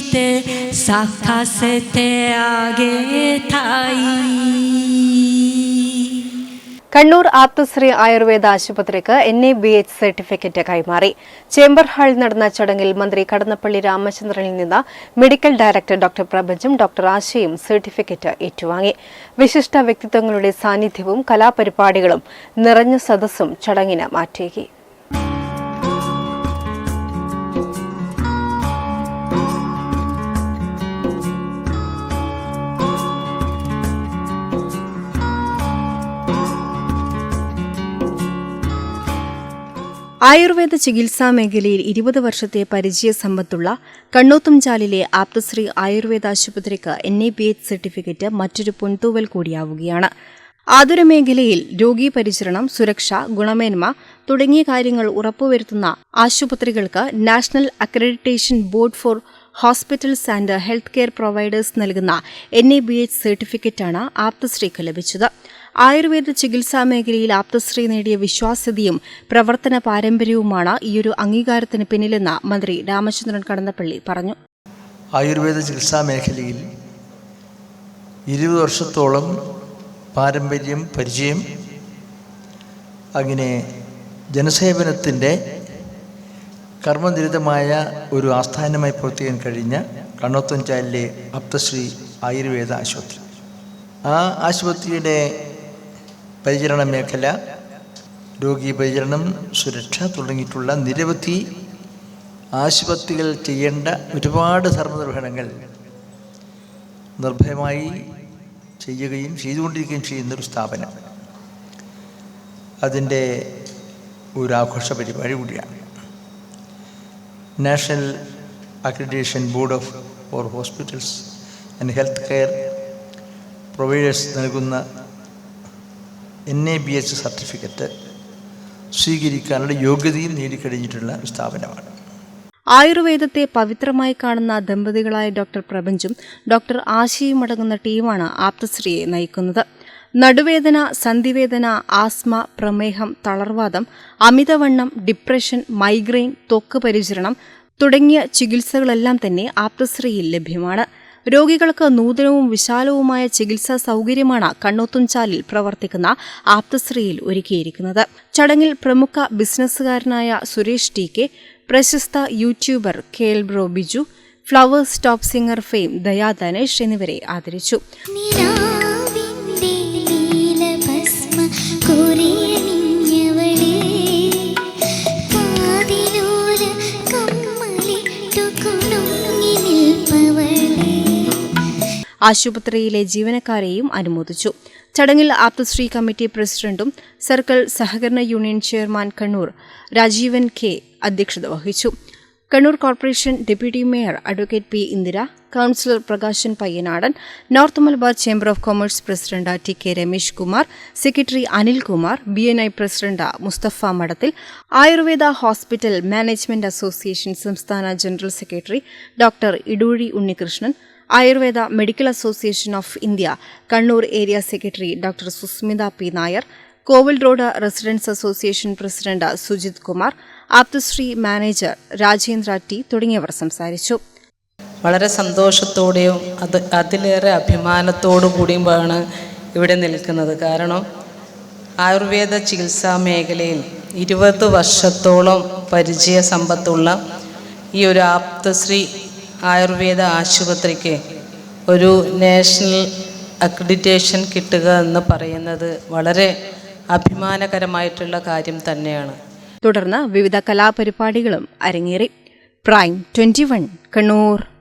して咲かせてあげたい കണ്ണൂർ ആപ്തശ്രീ ആയുർവേദ ആശുപത്രിക്ക് N A B H certificate കൈമാറി. Chamber ഹാളിൽ നടന്ന ചടങ്ങിൽ മന്ത്രി കടന്നപ്പള്ളി രാമചന്ദ്രനിൽ നിന്ന് മെഡിക്കൽ ഡയറക്ടർ ഡോക്ടർ പ്രപഞ്ചും ഡോക്ടർ ആശയും സർട്ടിഫിക്കറ്റ് ഏറ്റുവാങ്ങി. വിശിഷ്ട വ്യക്തിത്വങ്ങളുടെ സാന്നിധ്യവും കലാപരിപാടികളും നിറഞ്ഞ സദസ്സും ചടങ്ങിന് മാറ്റിയേക്കി. ആയുർവേദ ചികിത്സാ മേഖലയിൽ ഇരുപത് വർഷത്തെ പരിചയ സമ്പത്തുള്ള കണ്ണോത്തുംചാലിലെ ആപ്തശ്രീ ആയുർവേദ ആശുപത്രിക്ക് N A B H certificate മറ്റൊരു പൊൻതൂവൽ കൂടിയാവുകയാണ്. ആതുര മേഖലയിൽ രോഗി പരിചരണം സുരക്ഷ ഗുണമേന്മ തുടങ്ങിയ കാര്യങ്ങൾ ഉറപ്പുവരുത്തുന്ന ആശുപത്രികൾക്ക് national accreditation board for hospitals and health care providers നൽകുന്ന എൻ എ ബി എച്ച് സർട്ടിഫിക്കറ്റാണ് ആപ്തശ്രീക്ക് ലഭിച്ചത്. ആയുർവേദ ചികിത്സാ മേഖലയിൽ ആപ്തശ്രീ നേടിയ വിശ്വാസ്യതയും പ്രവർത്തന പാരമ്പര്യവുമാണ് ഈയൊരു അംഗീകാരത്തിന് പിന്നിലെന്ന് മന്ത്രി രാമചന്ദ്രൻ കടന്നപ്പള്ളി പറഞ്ഞു. ആയുർവേദ ചികിത്സാ മേഖലയിൽ ഇരുപത് വർഷത്തോളം പാരമ്പര്യം പരിചയം അങ്ങനെ ജനസേവനത്തിന്റെ കർമ്മനിരതമായ ഒരു ആസ്ഥാനമായി പ്രവർത്തിക്കാൻ കഴിഞ്ഞ കണ്ണോത്തഞ്ചാലിലെ അപ്തശ്രീ ആയുർവേദ ആശുപത്രി. ആ ആശുപത്രിയുടെ പരിചരണ മേഖല രോഗി പരിചരണം സുരക്ഷ തുടങ്ങിയിട്ടുള്ള നിരവധി ആശുപത്രികൾ ചെയ്യേണ്ട ഒരുപാട് ധർമ്മനിർവഹണങ്ങൾ നിർഭയമായി ചെയ്യുകയും ചെയ്തുകൊണ്ടിരിക്കുകയും ചെയ്യുന്നൊരു സ്ഥാപനം. അതിന്റെ ഒരു ആഘോഷ പരിപാടി കൂടിയാണ്. National accreditation board of for hospitals and health care providers നൽകുന്ന N A B H certificate സ്വീകരിക്കാനുള്ള യോഗ്യതയും നേടിക്കഴിഞ്ഞിട്ടുള്ള സ്ഥാപനമാണ്. ആയുർവേദത്തെ പവിത്രമായി കാണുന്ന ദമ്പതികളായ ഡോക്ടർ പ്രപഞ്ചും ഡോക്ടർ ആശയും അടങ്ങുന്ന ടീമാണ് ആപ്തശ്രീയെ നയിക്കുന്നത്. നടുവേദന സന്ധിവേദന ആസ്മ പ്രമേഹം തളർവാദം അമിതവണ്ണം ഡിപ്രഷൻ മൈഗ്രെയിൻ ത്വക്ക് പരിചരണം തുടങ്ങിയ ചികിത്സകളെല്ലാം തന്നെ ആപ്തശ്രീയിൽ ലഭ്യമാണ്. രോഗികൾക്ക് നൂതനവും വിശാലവുമായ ചികിത്സാ സൗകര്യമാണ് കണ്ണോത്തുംചാലിൽ പ്രവർത്തിക്കുന്ന ആപ്തശ്രീയിൽ ഒരുക്കിയിരിക്കുന്നത്. ചടങ്ങിൽ പ്രമുഖ ബിസിനസ്സുകാരനായ സുരേഷ് ടി കെ പ്രശസ്ത YouTuber K L bro Biju flowers top singer fame Daya Dhanesh എന്നിവരെ ആദരിച്ചു. ആശുപത്രിയിലെ ജീവനക്കാരെയും അനുമോദിച്ചു. ചടങ്ങിൽ ആപ്തശ്രീ കമ്മിറ്റി പ്രസിഡന്റും സർക്കിൾ സഹകരണ union chairman Kannur Rajeevan K അധ്യക്ഷത വഹിച്ചു. Kannur corporation deputy mayor advocate P Indira councillor Prakashan Payyanadan north Malabar chamber of commerce president T K Ramesh Kumar secretary Anilkumar B N I president Mustafa Madathil Ayurveda hospital management association സംസ്ഥാന general secretary doctor Edoozhi Unnikrishnan Ayurveda medical association of India Kannur area secretary doctor Susmitha P. Nair Kovil road residents association president Sujith Kumar Apthasree manager Rajendra T തുടങ്ങിയവർ സംസാരിച്ചു. വളരെ സന്തോഷത്തോടെയും അത് അതിലേറെ അഭിമാനത്തോടു കൂടിയുമാണ് ഇവിടെ നിൽക്കുന്നത്. കാരണം ആയുർവേദ ചികിത്സാ മേഖലയിൽ ഇരുപത് വർഷത്തോളം പരിചയ സമ്പത്തുള്ള ഈ ഒരു ആപ്തശ്രീ ആയുർവേദ ആശുപത്രിക്ക് ഒരു നാഷണൽ അക്രഡിറ്റേഷൻ കിട്ടുക എന്ന് പറയുന്നത് വളരെ അഭിമാനകരമായിട്ടുള്ള കാര്യം തന്നെയാണ്. തുടർന്ന് വിവിധ കലാപരിപാടികളും അരങ്ങേറി. Prime twenty Kannur.